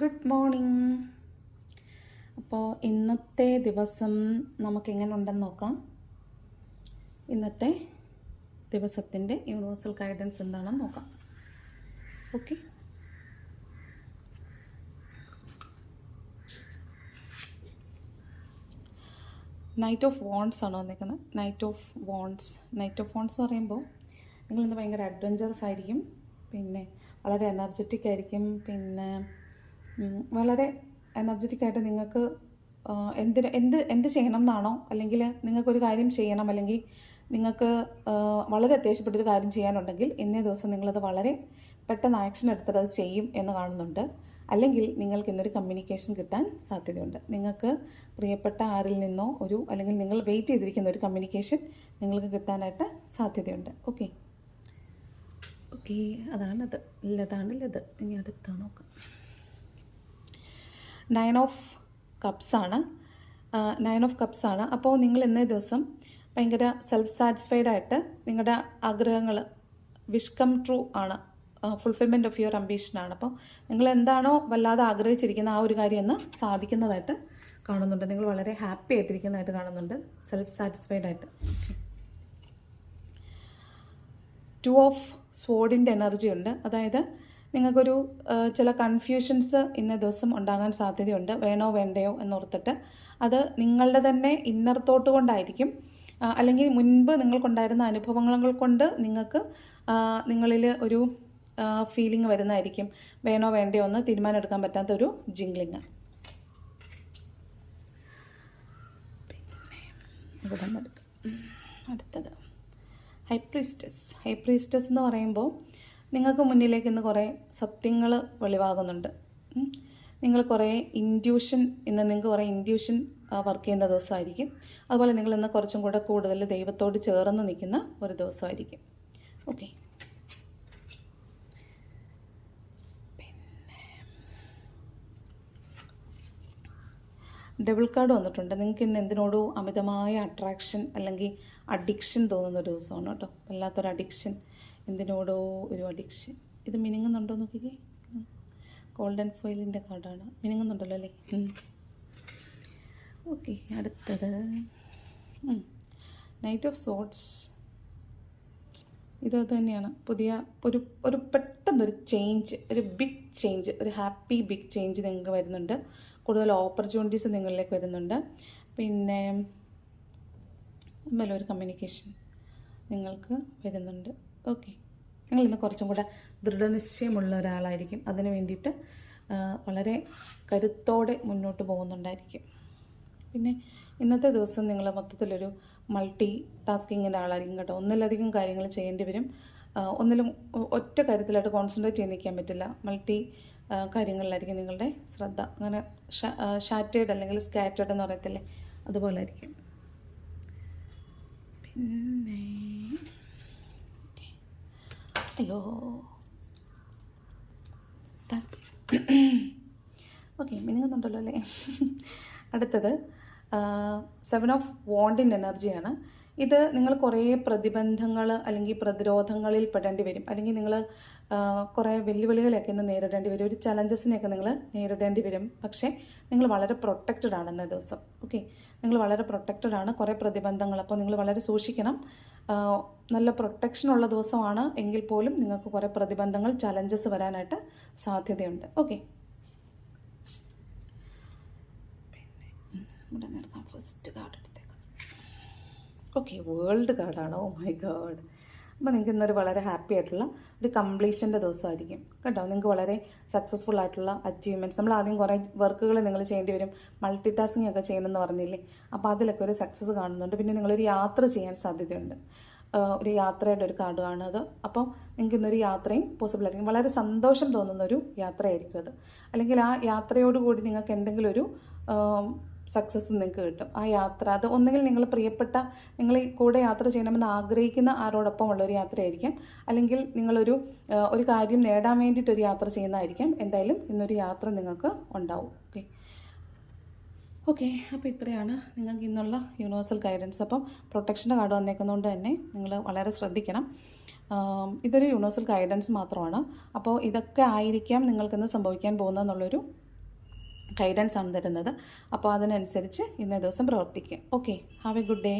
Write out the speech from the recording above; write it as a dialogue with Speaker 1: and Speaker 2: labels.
Speaker 1: Good morning. അപ്പോൾ ഇന്നത്തെ ദിവസം നമുക്ക് എങ്ങനെ ഉണ്ടെന്ന് നോക്കാം. ഇന്നത്തെ ദിവസത്തിന്റെ യൂണിവേഴ്സൽ ഗൈഡൻസ് എന്താണെന്ന് നോക്കാം. ഓക്കെ നൈറ്റ് ഓഫ് വോൺസ് ആണ് വന്നേക്കുന്നത് knight of wands knight of wands എന്ന് പറയുമ്പോൾ നിങ്ങളിന്ന് ഭയങ്കര അഡ്വഞ്ചറസ് ആയിരിക്കും. പിന്നെ വളരെ എനർജറ്റിക് ആയിരിക്കും. പിന്നെ വളരെ എനർജറ്റിക് ആയിട്ട് നിങ്ങൾക്ക് എന്തിന് എന്ത് എന്ത് ചെയ്യണം എന്നാണോ അല്ലെങ്കിൽ നിങ്ങൾക്കൊരു കാര്യം ചെയ്യണം അല്ലെങ്കിൽ നിങ്ങൾക്ക് വളരെ അത്യാവശ്യപ്പെട്ടൊരു കാര്യം ചെയ്യാനുണ്ടെങ്കിൽ ഇന്നേ ദിവസം നിങ്ങളത് വളരെ പെട്ടെന്ന് ആക്ഷൻ എടുത്തിട്ട് അത് ചെയ്യും എന്ന് കാണുന്നുണ്ട്. അല്ലെങ്കിൽ നിങ്ങൾക്ക് ഇന്നൊരു കമ്മ്യൂണിക്കേഷൻ കിട്ടാൻ സാധ്യതയുണ്ട്. നിങ്ങൾക്ക് പ്രിയപ്പെട്ട ആരിൽ നിന്നോ ഒരു അല്ലെങ്കിൽ നിങ്ങൾ വെയിറ്റ് ചെയ്തിരിക്കുന്ന ഒരു കമ്മ്യൂണിക്കേഷൻ നിങ്ങൾക്ക് കിട്ടാനായിട്ട് സാധ്യതയുണ്ട്. Okay okay അതാണത്. ഇല്ലതാണല്ലത് ഇനി അടുത്ത നോക്കാം. നയൻ ഓഫ് കപ്സാണ് നയൻ ഓഫ് കപ്സാണ് അപ്പോൾ നിങ്ങൾ ഇന്നേ ദിവസം ഭയങ്കര സെൽഫ് സാറ്റിസ്ഫൈഡ് ആയിട്ട് നിങ്ങളുടെ ആഗ്രഹങ്ങൾ വിഷ് കം ട്രൂ ആണ്. ഫുൾഫിൽമെന്റ് ഓഫ് യുവർ അംബീഷനാണ് അപ്പോൾ നിങ്ങൾ എന്താണോ വല്ലാതെ ആഗ്രഹിച്ചിരിക്കുന്ന ആ ഒരു കാര്യം ഒന്ന് സാധിക്കുന്നതായിട്ട് കാണുന്നുണ്ട്. നിങ്ങൾ വളരെ ഹാപ്പി ആയിട്ടിരിക്കുന്നതായിട്ട് കാണുന്നുണ്ട്. സെൽഫ് സാറ്റിസ്ഫൈഡ് ആയിട്ട് ടു ഓഫ് സ്വോർഡിന്റെ എനർജി ഉണ്ട്. അതായത് നിങ്ങൾക്കൊരു ചില കൺഫ്യൂഷൻസ് ഇന്ന ദിവസം ഉണ്ടാകാൻ സാധ്യതയുണ്ട്. വേണോ വേണ്ടയോ എന്നോർത്തിട്ട് അത് നിങ്ങളുടെ തന്നെ ഇന്നർ തോട്ട് കൊണ്ടായിരിക്കും. അല്ലെങ്കിൽ മുൻപ് നിങ്ങൾക്കുണ്ടായിരുന്ന അനുഭവങ്ങൾ കൊണ്ട് നിങ്ങൾക്ക് നിങ്ങളിൽ ഒരു ഫീലിംഗ് വരുന്നതായിരിക്കും. വേണോ വേണ്ടയോ എന്ന് തീരുമാനം എടുക്കാൻ പറ്റാത്ത ഒരു ജിംഗ്ലിങ് അടുത്തത്. ഹൈപ്രീസ്റ്റസ് ഹൈപ്രീസ്റ്റസ് എന്ന് പറയുമ്പോൾ നിങ്ങൾക്ക് മുന്നിലേക്ക് ഇന്ന് കുറേ സത്യങ്ങൾ വെളിവാകുന്നുണ്ട്. നിങ്ങൾ കുറേ ഇൻഡ്യൂഷൻ ഇന്ന് നിങ്ങൾക്ക് കുറേ ഇൻഡ്യൂഷൻ വർക്ക് ചെയ്യുന്ന ദിവസമായിരിക്കും. അതുപോലെ നിങ്ങൾ ഇന്ന് കുറച്ചും കൂടെ കൂടുതൽ ദൈവത്തോട് ചേർന്ന് നിൽക്കുന്ന ഒരു ദിവസമായിരിക്കും. ഓക്കെ. ഡബിൾ കാർഡ് വന്നിട്ടുണ്ട്. നിങ്ങൾക്ക് ഇന്ന് എന്തിനോടോ അമിതമായ അട്രാക്ഷൻ അല്ലെങ്കിൽ അഡിക്ഷൻ തോന്നുന്ന ഒരു ദിവസമാണ് കേട്ടോ. വല്ലാത്തൊരു അഡിക്ഷൻ എന്തിനോടോ ഒരു അഡിക്ഷൻ ഇത് മിനുങ്ങുന്നുണ്ടോ നോക്കിക്കേ? ഗോൾഡൻ ഫോയിലിന്റെ കാർഡാണ്. മിനുങ്ങുന്നുണ്ടല്ലോ അല്ലേ? ഓക്കെ അടുത്തത്. നൈറ്റ് ഓഫ് സോട്ട്സ് ഇത് തന്നെയാണ്. പുതിയ ഒരു ഒരു പെട്ടെന്നൊരു ചേഞ്ച് ഒരു ബിഗ് ചേഞ്ച് ഒരു ഹാപ്പി ബിഗ് ചേഞ്ച് നിങ്ങൾക്ക് വരുന്നുണ്ട്. കൂടുതൽ ഓപ്പർച്യൂണിറ്റീസ് നിങ്ങളിലേക്ക് വരുന്നുണ്ട്. പിന്നെ ഒന്നുമല്ല ഒരു കമ്മ്യൂണിക്കേഷൻ നിങ്ങൾക്ക് വരുന്നുണ്ട്. ഓക്കെ നിങ്ങൾ ഇന്ന് കുറച്ചും കൂടെ ദൃഢനിശ്ചയമുള്ള ഒരാളായിരിക്കും. അതിന് വേണ്ടിയിട്ട് വളരെ കരുത്തോടെ മുന്നോട്ട് പോകുന്നുണ്ടായിരിക്കും. പിന്നെ ഇന്നത്തെ ദിവസം നിങ്ങൾ മൊത്തത്തിലൊരു മൾട്ടി ടാസ്കിങ്ങിന്റെ ആളായിരിക്കും കേട്ടോ. ഒന്നിലധികം കാര്യങ്ങൾ ചെയ്യേണ്ടി വരും. ഒന്നിലും ഒറ്റ കാര്യത്തിലായിട്ട് കോൺസെൻട്രേറ്റ് ചെയ്ത് നിൽക്കാൻ പറ്റില്ല. മൾട്ടി കാര്യങ്ങളിലായിരിക്കും നിങ്ങളുടെ ശ്രദ്ധ. അങ്ങനെ ഷാറ്റേഡ് അല്ലെങ്കിൽ സ്കാറ്റേഡ് എന്ന് പറയത്തില്ലേ? അതുപോലെ ആയിരിക്കും പിന്നെ. അയ്യോ. ഓക്കെ മിനിങ്ങുന്നുണ്ടല്ലോ അല്ലേ? അടുത്തത് സെവൻ ഓഫ് വോണ്ടിന്റെ എനർജിയാണ് ഇത് നിങ്ങൾ കുറേ പ്രതിബന്ധങ്ങൾ അല്ലെങ്കിൽ പ്രതിരോധങ്ങളിൽ പെടേണ്ടി വരും. അല്ലെങ്കിൽ നിങ്ങൾ കുറേ വെല്ലുവിളികളെയൊക്കെ ഇന്ന് നേരിടേണ്ടി വരും. ഒരു ചലഞ്ചസിനെയൊക്കെ നിങ്ങൾ നേരിടേണ്ടി വരും. പക്ഷേ നിങ്ങൾ വളരെ പ്രൊട്ടക്റ്റഡ് ആണ് ഇന്ന ദിവസം. ഓക്കെ നിങ്ങൾ വളരെ പ്രൊട്ടക്റ്റഡ് ആണ്. കുറേ പ്രതിബന്ധങ്ങൾ. അപ്പോൾ നിങ്ങൾ വളരെ സൂക്ഷിക്കണം. നല്ല പ്രൊട്ടക്ഷനുള്ള ദിവസമാണ്. എങ്കിൽ പോലും നിങ്ങൾക്ക് കുറേ പ്രതിബന്ധങ്ങൾ ചലഞ്ചസ് വരാനായിട്ട് സാധ്യതയുണ്ട്. ഓക്കെ പിന്നെ ഉം, ഇവിടെ നിർത്താം ഫസ്റ്റ് കാർഡ് എടുത്തേക്കാം ഓക്കെ വേൾഡ് കാർഡാണ് ഓ മൈ ഗാഡ് അപ്പോൾ നിങ്ങൾക്ക് ഇന്നൊരു വളരെ ഹാപ്പി ആയിട്ടുള്ള ഒരു കംപ്ലീഷന്റെ ദിവസമായിരിക്കും. കേട്ടോ നിങ്ങൾക്ക് വളരെ സക്സസ്ഫുൾ ആയിട്ടുള്ള അച്ചീവ്മെന്റ്സ് നമ്മൾ ആദ്യം കുറേ വർക്കുകൾ നിങ്ങൾ ചെയ്യേണ്ടി വരും. മൾട്ടി ടാസ്കിങ് ഒക്കെ ചെയ്യണമെന്ന് പറഞ്ഞില്ലേ? അപ്പോൾ അതിലൊക്കെ ഒരു സക്സസ് കാണുന്നുണ്ട്. പിന്നെ നിങ്ങളൊരു യാത്ര ചെയ്യാൻ സാധ്യതയുണ്ട്. ഒരു യാത്രയുടെ ഒരു കാർഡാണ് അത്. അപ്പോൾ നിങ്ങൾക്ക് ഇന്നൊരു യാത്രയും പോസിബിൾ ആയിരിക്കും. വളരെ സന്തോഷം തോന്നുന്ന ഒരു യാത്രയായിരിക്കും അത്. അല്ലെങ്കിൽ ആ യാത്രയോടുകൂടി നിങ്ങൾക്ക് എന്തെങ്കിലും ഒരു സക്സസ് നിങ്ങൾക്ക് കിട്ടും. ആ യാത്ര അത് ഒന്നുകിൽ നിങ്ങൾ പ്രിയപ്പെട്ട നിങ്ങൾ കൂടെ യാത്ര ചെയ്യണമെന്ന് ആഗ്രഹിക്കുന്ന ആരോടൊപ്പം ഉള്ളൊരു യാത്രയായിരിക്കും. അല്ലെങ്കിൽ നിങ്ങളൊരു ഒരു കാര്യം നേടാൻ വേണ്ടിയിട്ടൊരു യാത്ര ചെയ്യുന്നതായിരിക്കാം. എന്തായാലും ഇന്നൊരു യാത്ര നിങ്ങൾക്ക് ഉണ്ടാവും. ഓക്കെ ഓക്കെ അപ്പോൾ ഇത്രയാണ് നിങ്ങൾക്ക് ഇന്നുള്ള യൂണിവേഴ്സൽ ഗൈഡൻസ് അപ്പം പ്രൊട്ടക്ഷന്റെ കാർഡ് വന്നേക്കുന്നതുകൊണ്ട് തന്നെ നിങ്ങൾ വളരെ ശ്രദ്ധിക്കണം. ഇതൊരു യൂണിവേഴ്സൽ ഗൈഡൻസ് മാത്രമാണ്. അപ്പോൾ ഇതൊക്കെ ആയിരിക്കാം നിങ്ങൾക്കിന്ന് സംഭവിക്കാൻ പോകുന്നതെന്നുള്ളൊരു ഗൈഡൻസ് ആണ് തരുന്നത്. അപ്പോൾ അതിനനുസരിച്ച് ഇന്നേ ദിവസം പ്രവർത്തിക്കുക okay have a good day